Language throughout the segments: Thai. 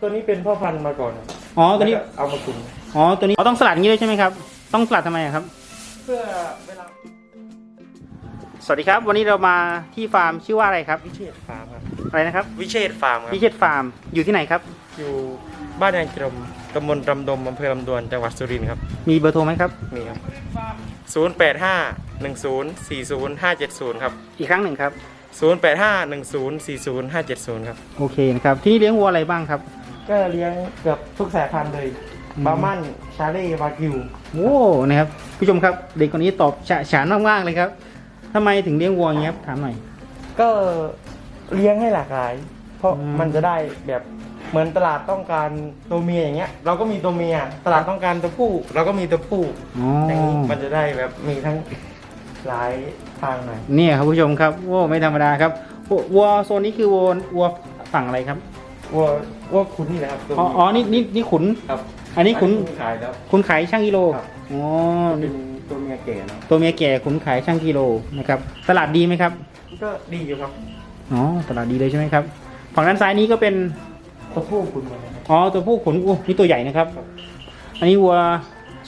ตัวนี้เป็นพ่อพันธุ์มาก่อนอ๋อตัวนี้ แล้ก็เอามาคุมอ๋อ ตัวนี้อ๋อต้องสลัดอย่างนี้เลยใช่ไหมครับ ต้องสลัดทำไมอะครับ เพื่อเวลาสวัสดีครับ วันนี้เรามาที่ฟาร์มชื่อว่าอะไรครับ วิเชษฟาร์มครับอะไรนะครับวิเชษฟาร์มครับพิเชษฟาร์ม อยู่ที่ไหนครับ อยู่บ้านยางกรมตำบลรำดมอำเภอลำดวนจังหวัดสุรินทร์ครับมีเบอร์โทรไหมครับ มีครับศูนย์แปดห้าหนึ่งศูนย์สี่ศูนย์ห้าเจ็ดศูนย์ครับ อีกครั้งหนึ่งครับศูนย์แปดห้าหนึ่งศูนย์สี่ศูนย์ห้าเจ็ดศูนย์ครับ โอเคนะครับที่นี่เลี้ยงวัวอะไรบ้างครับ ก็เลี้ยงเกือบทุกสายพันธุ์เลยอืมบาร์มันชาเล่วากิวโอ้นะครับผู้ชมครับเด็กคนนี้ตอบฉะฉานมากๆเลยครับทำไมถึงเลี้ยงวัวอย่างเงี้ยครับถามหน่อย ก็เลี้ยงให้หลากหลาย เพราะอืม มันจะได้แบบเหมือนตลาดต้องการตัวเมียอย่างเงี้ย เราก็มีตัวเมียตลาดต้องการตัวผู้ เราก็มีตัวผู้อ๋ออย่างนี้มันจะได้แบบมีทั้งหลายทางหน่อยเนี่ยครับผู้ชมครับโอ้ไม่ธรรมดาครับวัววัวโซนนี้คือวัววัวฝั่งอะไรครับ วัววัวคุณนี่แหละครับตัวอ๋ออ๋อนี่นี่นี่ขุน ครับอันนี้ขุนขายแล้ว ขุนขายช่างกิโลครับ อ๋อเป็นตัวเมียแก่เนาะตัวเมียแก่ขุนขายช่างกิโลนะครับ ตลาดดีไหมครับ ก็ดีอยู่ครับอ๋อตลาดดีเลยใช่ไหมครับ ฝั่งด้านซ้ายนี้ก็เป็น ตัวผู้คุณเหมือนกันครับ อ๋อตัวผู้ขุนอู้นี่ตัวใหญ่นะครับ ครับอันนี้วัว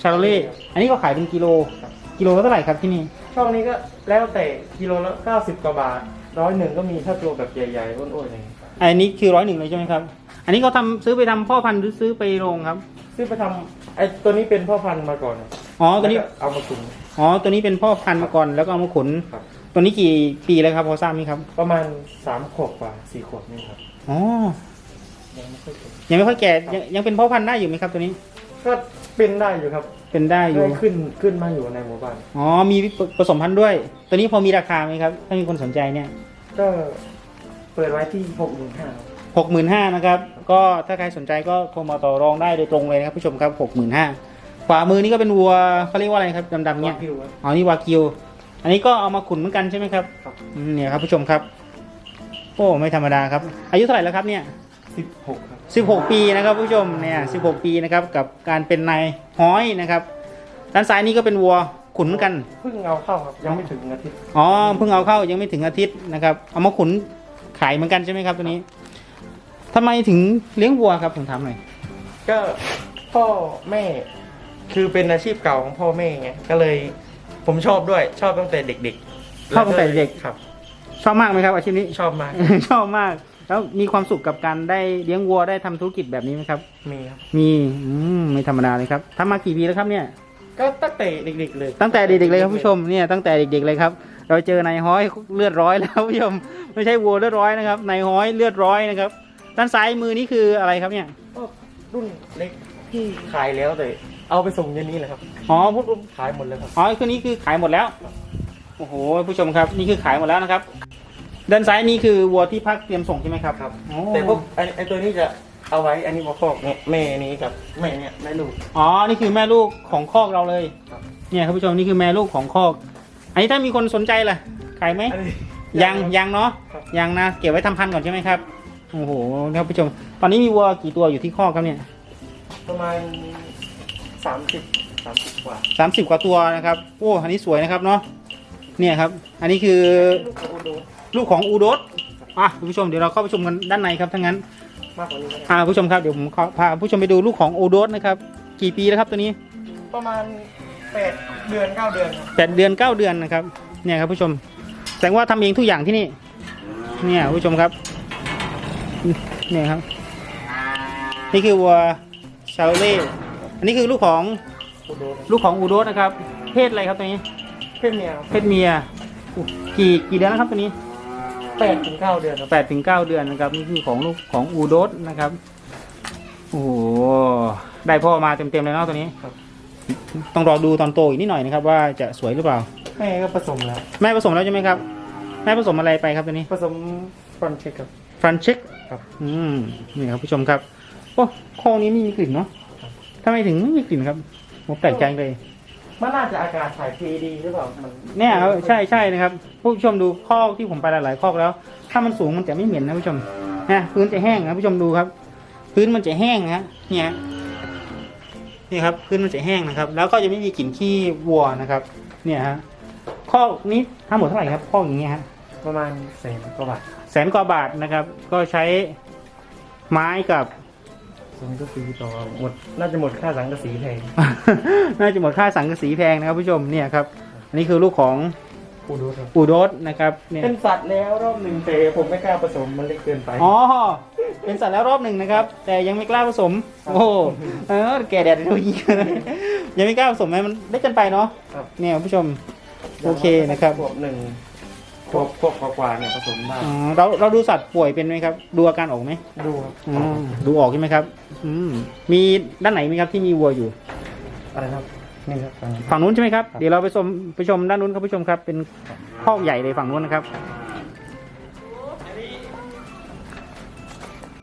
ชาโลเล่อันนี้ก็ขายเป็นกิโล ครับ กิโลละเท่าไหร่ครับที่นี่ ช่วงนี้ก็แล้วแต่กิโลละ90กว่าบาทร้อยหนึ่งก็มีถ้าตัวแบบใหญ่ๆอ้วนๆอย่างนี้ อันนี้คือร้อยหนึ่งเลยใช่ไหมครับ อันนี้เขาทำซื้อไปทำพ่อพันธุ์หรือซื้อไปโรงครับ ซื้อไปทำไอ้ตัวนี้เป็นพ่อพันธุ์มาก่อนอ๋อตัวนี้ แล้ก็เอามาคุม อ๋อ ตัวนี้เป็นพ่อพันธุ์มาก่อนแล้วก็เอามาขุนครับ ตัวนี้กี่ปีแล้วครับพอทราบไหมครับ ประมาณสามขวบกว่าสี่ขวบนี่ครับอ๋อ ยังไม่ค่อยเก่งยังไม่ค่อยแก่ ยังยังเป็นพ่อพันธุ์ได้อยู่ไหมครับ ตัวนี้ ก็เป็นได้อยู่ครับเป็นได้อยู่ ได้ขึ้นขึ้นมาอยู่ในหมู่บ้าน อ๋อ มีผสมพันธุ์ด้วย ตัวนี้พอมีราคาไหมครับ ถ้ามีคนสนใจเนี่ย ก็ เปิดไว้ที่หกหมื่นห้าหกหมื่นห้านะครับ ก็ถ้าใครสนใจก็โทรมาต่อรองได้โดยตรงเลยนะครับผู้ชมครับหกหมื่นห้าขวามือนี่ก็เป็นวัวเขาเรียกว่าอะไรครับดำๆเนี่ยวิวครับ อ๋อนี่วากิว อันนี้ก็เอามาขุนเหมือนกันใช่ไหมครับครับ อืมเนี่ยครับผู้ชมครับ โอ้ไม่ธรรมดาครับ อายุเท่าไหร่แล้วครับเนี่ย สิบหกครับสิบหกปีนะครับผู้ชมเนี่ยสิบหกปีนะครับกับการเป็นนายห้อยนะครับด้านซ้ายนี่ก็เป็นวัวขุนเหมือนกันเพิ่งเอาเข้าครับ ยังไม่ถึงอาทิตย์ อ๋อเพิ่งเอาเข้ายังไม่ถึงอาทิตย์นะครับเอามาขุน ขายเหมือนกันใช่ไหมครับตัวนี้ทำไมถึงเลี้ยงวัวครับผมถามหน่อย ก็พ่อแม่คือเป็นอาชีพเก่าของพ่อแม่ไงก็เลยผมชอบด้วยชอบตั้งแต่เด็กๆชอบตั้งแต่เด็ก ครับ ชอบมากไหมครับอาชีพนี้ชอบมาก ชอบมาก แล้วมีความสุขกับการได้เลี้ยงวัวได้ทำธุรกิจแบบนี้ไหมครับ มีครับ มีอืมไม่ธรรมดาเลยครับทำมากี่ปีแล้วครับเนี่ย ก็ตั้งแต่เด็กๆเลย ตั้งแต่เด็กๆเลยครับผู้ชมเนี่ยตั้งแต่เด็กๆเลยครับ เราเจอนายห้อยเลือดร้อยแล้วผู้ชมไม่ใช่วัวเลือดร้อยนะครับนายห้อยเลือดร้อยนะครับ ด้านซ้ายมือนี่คืออะไรครับเนี่ยก็รุ่นเล็กที่ขายแล้วแต่เอาไปส่งเย็นนี้แหละครับอ๋อพูดขายหมดแล้วครับอ๋อคือนี้คือขายหมดแล้วโอ้โหผู้ชมครับนี่คือขายหมดแล้วนะครับ ด้านซ้ายนี่คือวัวที่พักเตรียมส่งใช่ไหมครับครับโอ้แต่พวกไอ้ไอ้ตัวนี้จะเอาไว้ อันนี้มาคอกเนี่ยแม่นี้กับแม่เนี่ยแม่ลูก อ๋อ นี่คือแม่ลูกของคอกเราเลยครับเนี่ยครับผู้ชมนี่คือแม่ลูกของคอก อันนี้ถ้ามีคนสนใจล่ะขายไหมอันนี้ยังยังเนาะครับยังนะเก็บไว้ทำพันธุ์ก่อนใช่ไหมครับโอ้โหครับผู้ชม ตอนนี้มีวัวกี่ตัวอยู่ที่คอกครับเนี่ยประมาณสามสิบสามสิบกว่าสามสิบกว่าตัวนะครับโอ้อันนี้สวยนะครับเนาะเนี่ยครับ อันนี้คือ ลูกโอโดลูกของอูโดสอะคุณผู้ชมเดี๋ยวเราเข้าไปชมกันด้านในครับทั้างนั้น มากกว่านี้ก็ได้อ่าผู้ชมครับเดี๋ยวผมขอพาผู้ชมไปดูลูกของอูโดสนะครับ กี่ปีแล้วครับตัวนี้ประมาณ แปดเดือนเก้าเดือนครับแปดเดือนเก้าเดือนนะครับเนี่ยครับผู้ชมแสดงว่าทำเองทุกอย่างที่นี่ เนี่ยผู้ชมครับ เนี่ยครับ นี่คือวัวชาโลเล่อันนี้คือลูกของโอโดลูกของอูโดสนะครับ เพศอะไรครับตัวนี้ เพศเมียครับเพศเมียอุ๊ยกี่กี่เดือนแล้วครับตัวนี้ แปดถึงเก้าเดือนครับแปดถึงเก้าเดือนนะครับนี่คือของลูกของอูโดสนะครับโอ้โหได้พ่อมาเต็มๆเลยเนาะตัวนี้ ครับ ต้องรอดูตอนโตอีกนิดหน่อยนะครับว่าจะสวยหรือเปล่า แม่ก็ผสมแล้ว แม่ผสมแล้วใช่ไหมครับ แม่ผสมอะไรไปครับตัวนี้ผสมฟรอนเช็คครับ ฟรันเช็คครับ อืมนี่ครับผู้ชมครับโอ้คอนี้ไม่มีกลิ่นเนาะครับทำไมถึงไม่มีกลิ่นครับผมแปลกใจเลย มันน่าจะอากาศถ่ายเทดีหรือเปล่ามันเนี่ยครับใช่ใช่นะครับผู้ชมดูคอกที่ผมไปหลายๆคอกแล้ว ถ้ามันสูงมันจะไม่เหม็นนะผู้ชมนะพื้นจะแห้งนะผู้ชมดูครับ พื้นมันจะแห้งนะฮะเนี่ย นี่ครับพื้นมันจะแห้งนะครับ แล้วก็จะไม่มีกลิ่นขี้วัวนะครับ เนี่ยฮะคอกนี้ทั้งหมดเท่าไหร่ครับคอกอย่างเงี้ยฮะประมาณแสนกว่าบาทแสนกว่าบาทนะครับ ก็ใช้ไม้กับสังกะสีต่อหมดน่าจะหมดค่าสังกะสีแพง น่าจะหมดค่าสังกะสีแพงนะครับผู้ชมเนี่ยครับอันนี้คือลูกของ ปูดูครับอูโดสนะครับเนี่ยเป็นสัตว์แล้วรอบหนึ่งแต่ผมไม่กล้าผสมมันเล็กเกินไปอ๋อเป็นสัตว์แล้วรอบหนึ่งนะครับ แต่ยังไม่กล้าผสม โอ้โหเออแก่แดดเดี๋ยวยิงยังไม่กล้าผสมไหมมันเล็กเกินไปเนาะครับเนี่ยคุณผู้ชมโอเคนะครับขวบหนึ่งขวบขวบกว่าๆเนี่ยผสมได้อ๋อเราเราดูสัตว์ป่วยเป็นไหมครับ ดูอาการออกไหมดูครับอืมดูออกใช่ไหมครับ อืมมีด้านไหนไหมครับที่มีวัวอยู่อะไรครับ นี่ครับฟังฝั่งนู้นใช่ไหมครับ ครับ เดี๋ยวเราไปชมไปชมด้านนู้นครับผู้ชมครับ เป็นคอกใหญ่เลยฝั่งนู้นนะครับ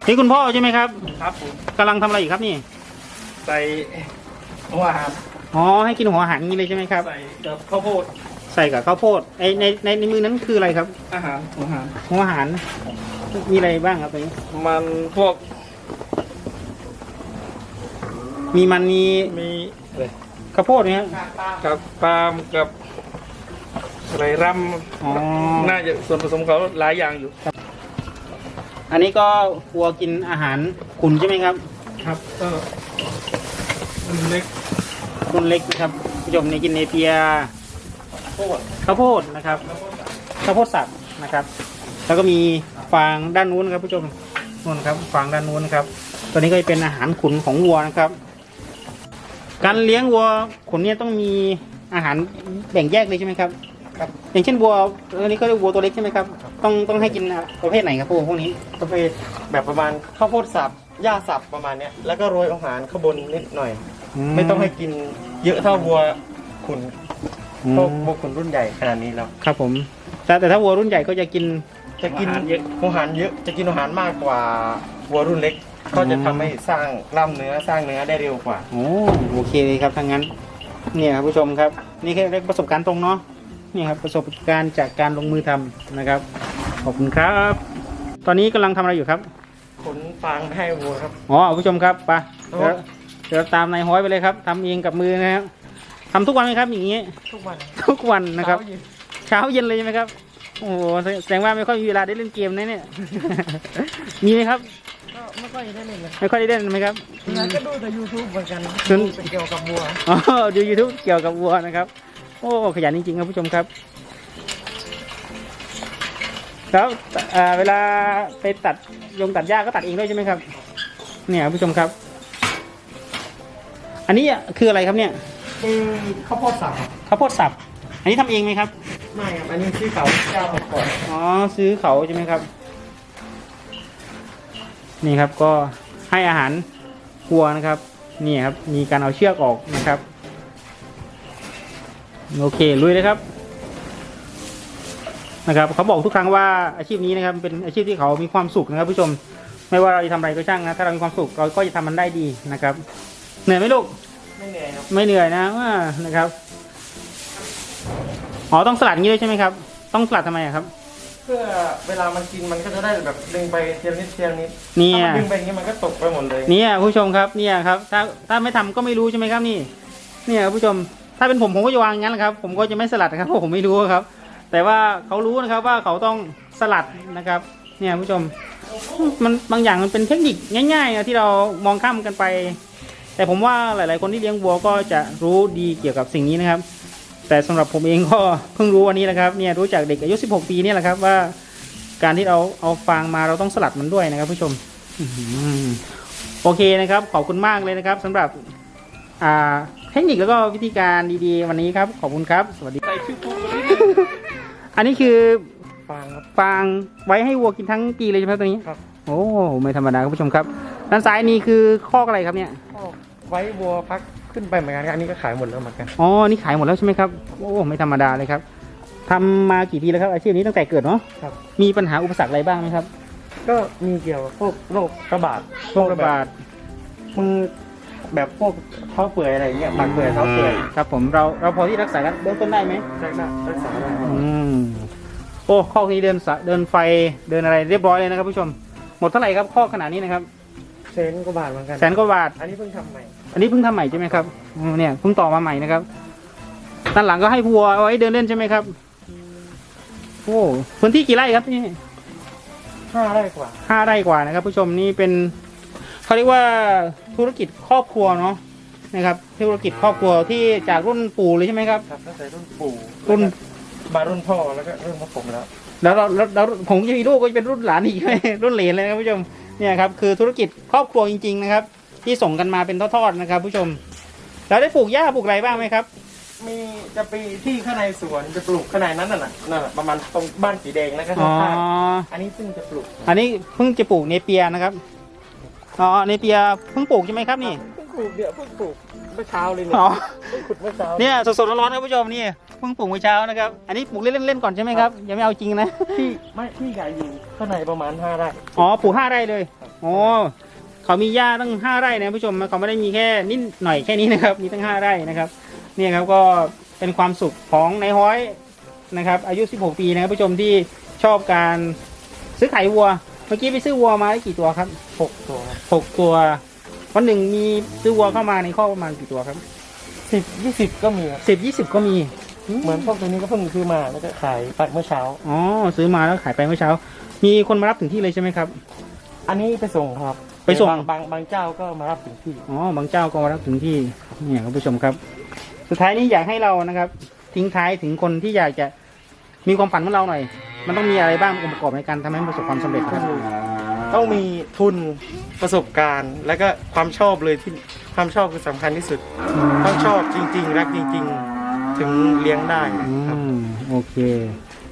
นี่คุณพ่อใช่ไหมครับครับผมกำลังทำอะไรอยู่ครับนี่ ใส่หัวอาหารอ๋อ ให้กินหัวอาหารอย่างนี้เลยใช่ไหมครับ ใส่กับข้าวโพดใส่กับข้าวโพดไอในในในมือนั้นคืออะไรครับ อาหารหัวอาหาร หัวอาหารมีอะไรบ้างครับตรงนี้ มันพวกมีมันมีมีอะไร ข้าวโพดไหมครับกับปาล์มกับอะไรรอ๋อำน่าจะส่วนผสมเขาหลายอย่างอยู่อันนี้ก็วัวกินอาหารขุนใช่ไหมครับครับก็เล็กรุ่นเล็กนะครับผู้ชมนี่กินเนเปียโคตรข้าวโพดนะครับข้าวโพดสับนะครับ แล้วก็มีฟางด้านนู้นนะครับผู้ชมนู่นครับฟางด้านนู้นนะครับตัวนี้ก็จะเป็นอาหารขุนของวัวนะครับ การเลี้ยงวัวขุนเนี่ยต้องมีอาหารแบ่งแยกเลยใช่ไหมครับ ครับ อย่างเช่นวัวอันนี้ก็เรียกวัวตัวเล็กใช่ไหมครับ ต้องต้องให้กินประเภทไหนครับพวกพวกนี้ ประเภทแบบประมาณข้าวโพดสับหญ้าสับประมาณเนี้ยแล้วก็โรยอาหารข้างบนนิดหน่อย ไม่ต้องให้กินเยอะเท่าวัวขุนอืมพวกวัวขุนรุ่นใหญ่ขนาดนี้แล้วครับผม แต่แต่ถ้าวัวรุ่นใหญ่ก็จะกินจะกินอาหารเยอะอาหารเยอะจะกินอาหารมากกว่าวัวรุ่นเล็ก ก็จะทำให้สร้างกล้ามเนื้อสร้างเนื้อได้เร็วกว่า โอ้โอเคเลยครับทางนั้น เนี่ยครับผู้ชมครับ นี่แค่เรียกประสบการณ์ตรงเนาะนี่ครับประสบการณ์จากการลงมือทำนะครับ ขอบคุณครับ ตอนนี้กำลังทำอะไรอยู่ครับขนฟางให้วัวครับ อ๋อผู้ชมครับไปโอ้ เดี๋ยวเดี๋ยวตามนายห้อยไปเลยครับทำเองกับมือนะครับทำทุกวันไหมครับอย่างนี้ ทุกวันทุกวันนะครับ เช้าเย็นเช้าเย็นเลยใช่ไหมครับ โอ้โหแสดงว่าไม่ค่อยมีเวลาได้เล่นเกมนะเนี่ย มีไหมครับก็ ไม่ค่อยได้เล่นเลยไม่ค่อยได้เล่นไหมครับแล้วก็ดูแต่ YouTube เหมือนกันซึ่งดูเป็นเกี่ยวกับวัวอ๋อดู YouTube เกี่ยวกับวัวนะครับ โอ้ขยันจริงๆครับผู้ชมครับแล้วเอ่อเวลาไปตัดยงตัดหญ้าก็ตัดเองด้วยใช่ไหมครับ เนี่ยครับผู้ชมครับ อันนี้คืออะไรครับเนี่ยคือข้าวโพดสับครับข้าวโพดสับ อันนี้ทำเองไหมครับ ไม่ครับ อันนี้ที่เขาเจ้าผมก่อน อ๋อ ซื้อเขาใช่ไหมครับ นี่ครับก็ให้อาหารวัวนะครับนี่ครับมีการเอาเชือกออกนะครับโอเคลุยเลยครับนะครับเขาบอกทุกครั้งว่าอาชีพนี้นะครับเป็นอาชีพที่เขามีความสุขนะครับ ผู้ชมไม่ว่าเราจะทำอะไรก็ช่างนะถ้าเรามีความสุขเราก็จะทำมันได้ดีนะครับ เหนื่อยไหมลูกไม่เหนื่อยครับไม่เหนื่อยนะว่านะครับอ๋อต้องสลัดอย่างนี้ด้วยใช่ไหมครับ ต้องสลัดทำไมอะครับเพื่อเวลามันกินมันก็จะได้แบบดึงไปเทียมนิดเทียมนิดเนี่ถ้ายมันดึงไปอย่างนี้มันก็ตกไปหมดเลยเนี่ยผู้ชมครับเนี่ยครับถ้าถ้าไม่ทำก็ไม่รู้ใช่ไหมครับนี่ เนี่ยผู้ชมถ้าเป็นผมผมก็จะวางอย่างนั้นแหละครับ ผมก็จะไม่สลัดนะครับเพราะผมไม่รู้ครับ แต่ว่าเขารู้นะครับว่าเขาต้องสลัดนะครับ เนี่ยผู้ชมมันบางอย่างมันเป็นเทคนิคง่ายๆนะที่เรามองข้ามกันไป แต่ผมว่าหลาย ๆ คนที่เลี้ยงวัวก็จะรู้ดีเกี่ยวกับสิ่งนี้นะครับ แต่สำหรับผมเองก็เพิ่งรู้วันนี้นะครับเนี่ยรู้จากเด็กอายุ 16 ปีเนี่ยแหละครับว่า การที่เราเอาฟางมาเราต้องสลัดมันด้วยนะครับผู้ชมอื้อหือโอเคนะครับ ขอบคุณมากเลยนะครับสำหรับอ่าเทคนิคแล้วก็วิธีการดีๆ วันนี้ครับ ขอบคุณครับ สวัสดีใส่ชื่อปูไปนิดอันนี้คือฟางครับฟางไว้ให้วัวกินทั้งปีเลยใช่ไหมตัวนี้ครับโอ้ไม่ธรรมดาครับผู้ชมครับ ด้านซ้ายนี่คือคอกอะไรครับเนี่ยก็ไว้วัวพักขึ้นไปเหมือนกันครับอันนี้ก็ขายหมดแล้วเหมือนกันอ๋อนี่ขายหมดแล้วใช่ไหมครับโอ้ไม่ธรรมดาเลยครับทำมากี่ปีแล้วครับอาชีพนี้ตั้งแต่เกิดเนาะครับ มีปัญหาอุปสรรคอะไรบ้างไหมครับก็มีเกี่ยวกับพวกโรคระบาดโรคระบาดมือแบบพวกเท้าเปื่อยอะไรเงี้ยปากเปื่อยเท้าเปื่อยครับ ผมเราเราพอที่รักษากันเบื้องต้นได้ไหมรักษารักษาได้อืมโอ้ข้อกนี้เดินสะเดินไฟเดินอะไรเรียบร้อยเลยนะครับผู้ชม หมดเท่าไหร่ครับข้อขนาดนี้นะครับ เซนก็บาทเหมือนกันแสนกว่าบาท อันนี้เพิ่งทำใหม่ อันนี้เพิ่งทำใหม่ใช่ไหมครับอืมเนี่ยเพิ่งต่อมาใหม่นะครับด้านหลังก็ให้วัวเอาไว้เดินเล่นใช่ไหมครับโอ้พื้นที่กี่ไร่ครับนี่ห้าไร่กว่าห้าไร่กว่านะครับ ผู้ชมนี่เป็นเขาเรียกว่าธุรกิจครอบครัวเนาะนะครับ ธุรกิจครอบครัวที่จากรุ่นปู่เลยใช่ไหมครับครับตั้งแต่รุ่นปู่รุ่นมารุ่นพ่อแล้วก็รุ่นพ่อผมแล้วแล้วเราแล้วแล้วผมจะมีลูกก็จะเป็นรุ่นหลานอีกรุ่นเหลนเลยนะครับผู้ชมเนี่ยครับคือธุรกิจครอบครัวจริง ๆ นะครับ ที่ส่งกันมาเป็นทอดๆนะครับผู้ชม แล้วได้ปลูกหญ้าปลูกอะไรบ้างไหมครับ มีจะปีที่ข้างในสวนจะปลูกข้างในนั้นน่ะนั่นน่ะประมาณตรงบ้านสีแดงแล้วก็อ๋อข้างๆอันนี้เพิ่งจะปลูกอันนี้เพิ่งจะปลูกเนเปียนะครับอ๋อเนเปียเพิ่งปลูกใช่ไหมครับนี่เพิ่งปลูกเดี๋ยวเพิ่งปลูกเมื่อเช้าเลยเนี่ยอ๋อเพิ่งขุดเมื่อเช้าเนี่ยสดๆร้อนๆครับผู้ชมนี่เพิ่งปลูกเมื่อเช้านะครับ อันนี้ปลูกเล่นๆก่อนใช่ไหมครับยังไม่เอาจริงนะ ที่ไม่ที่ใหญ่อยู่ข้างในประมาณห้าไร่ อ๋อปลูกห้าไร่เลยอ๋อ เขามีหญ้าตั้งห้าไร่นะผู้ชมเขาไม่ได้มีแค่นิดหน่อยแค่นี้นะครับ มีตั้งห้าไร่นะครับเนี่ยครับก็เป็นความสุขของนายฮ้อยนะครับ อายุ 16 ปีนะครับผู้ชมที่ชอบการซื้อขายวัว เมื่อกี้ไปซื้อวัวมาได้กี่ตัวครับหกตัวหกตัว วันหนึ่งมีซื้อวัวเข้ามาในข้อกประมาณกี่ตัวครับสิบยี่สิบก็มีครับสิบยี่สิบก็มี เหมือนพวกตัวนี้ก็เพิ่งซื้อมาแล้วก็ขายไปเมื่อเช้าอ๋อซื้อมาแล้วขายไปเมื่อเช้า มีคนมารับถึงที่เลยใช่ไหมครับ อันนี้ไปส่งครับ ไปส่ง บางบางบางเจ้าก็มารับถึงที่ อ๋อบางเจ้าก็มารับถึงที่เนี่ยครับผู้ชมครับ สุดท้ายนี้อยากให้เรานะครับ ทิ้งท้ายถึงคนที่อยากจะมีความฝันของเราหน่อย มันต้องมีอะไรบ้างองค์ประกอบในการทำให้มันประสบความสำเร็จครับ ต้องมีทุนประสบการณ์ แล้วก็ความชอบเลยที่ความชอบคือสำคัญที่สุด ต้องชอบจริง ๆ รักจริง ๆ ถึงเลี้ยงได้อืครับมโอเค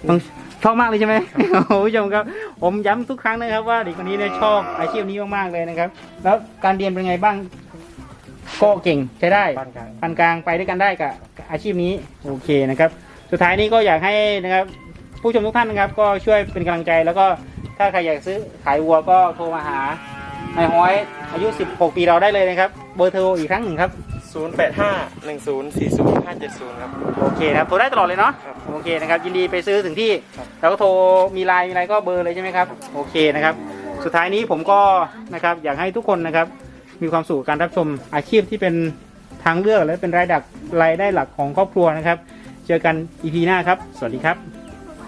ต้อง ชอบมากเลยใช่ไหมโอ้โหผู้ชมครับ ผมย้ำทุกครั้งนะครับว่าเด็กคนนี้เนี่ยชอบอาชีพนี้มากๆเลยนะครับ แล้วการเรียนเป็นไงบ้างก็เก่งใช้ได้ปานกลางปานกลางไปด้วยกันได้กับอาชีพนี้โอเคนะครับ สุดท้ายนี้ก็อยากให้นะครับ ผู้ชมทุกท่านนะครับ ก็ช่วยเป็นกำลังใจแล้วก็ถ้าใครอยากซื้อขายวัวก็โทรมาหานายฮ้อยอายุ 16 ปีเราได้เลยนะครับ เบอร์โทรอีกครั้งหนึ่งครับ 085 1040 570ครับ โอเคนะครับโทรได้ตลอดเลยเนาะครับโอเคนะครับยินดีไปซื้อถึงที่ ครับ แล้วก็โทรมีไลน์มีอะไรก็เบอร์เลยใช่ไหมครับโอเคนะครับ สุดท้ายนี้ผมก็นะครับอยากให้ทุกคนนะครับ มีความสุขกับการรับชมอาชีพที่เป็นทางเลือกและเป็นรายดักรายได้หลักของครอบครัวนะครับ เจอกันอีพีหน้าครับ สวัสดีครับ